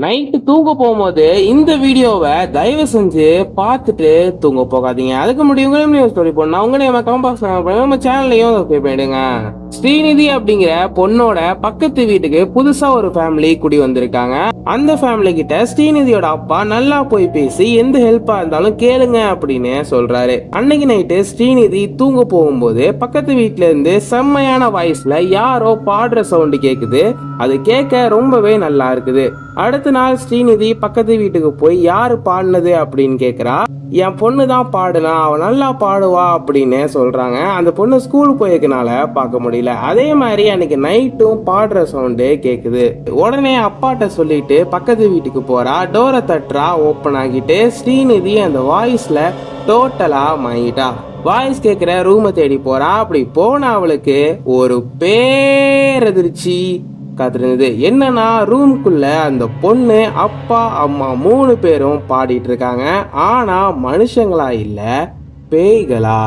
Night தூங்க போகும்போது இந்த வீடியோவை தயவு செஞ்சு பார்த்துட்டு தூங்க போகாதீங்க. அதுக்கு முடியும் நியூஸ் ஸ்டோரி போடணும். உங்களையும் நம்ம கமெண்ட் பாக்ஸ் நம்ம சேனல்லையும் சப்ஸ்கிரைப் பண்ணிடுங்க. ஸ்ரீநிதி அப்படிங்கிற பொண்ணோட பக்கத்து வீட்டுக்கு புதுசா ஒரு ஃபேமிலி குடி வந்திருக்காங்க. அந்த ஃபேமிலி கிட்ட ஸ்ரீநிதியோட அப்பா நல்லா போய் பேசி எந்த ஹெல்ப்பா இருந்தாலும் கேளுங்க அப்படின்னு சொல்றாரு. அன்னைக்கு நைட்டு ஸ்ரீநிதி தூங்க போகும்போது பக்கத்து வீட்டுல இருந்து செம்மையான வாய்ஸ்ல யாரோ பாடுற சவுண்டு கேக்குது. அது கேட்க ரொம்பவே நல்லா இருக்குது. அடுத்த நாள் ஸ்ரீநிதி பக்கத்து வீட்டுக்கு போய் யாரு பாடினது அப்படின்னு கேக்குறா. என் பொண்ணு தான் பாடுனா அவ நல்லா பாடுவா அப்படின்னு சொல்றாங்க. அந்த பொண்ணு ஸ்கூல் போயிருக்கனால பார்க்க முடியல. அதே மாதிரி அன்னைக்கு நைட்டும் பாடுற சவுண்டு கேட்குது உடனே அப்பாட்ட சொல்லிட்டு பக்கத்து வீட்டுக்கு போறா. டோரை தட்டுறா. ஓப்பன் ஆகிட்டு ஸ்ரீநிதி அந்த வாய்ஸ்ல டோட்டலா மாயிட்டா வாய்ஸ் கேட்குற ரூமை தேடி போறா. அப்படி போன அவளுக்கு ஒரு பேரதிர்ச்சி காத்திருந்தது. என்னன்னா ரூம்குள்ள அந்த பொண்ணு அப்பா அம்மா மூணு பேரும் பாடிட்டு இருக்காங்க. ஆனா மனுஷங்களா இல்ல பேய்களா?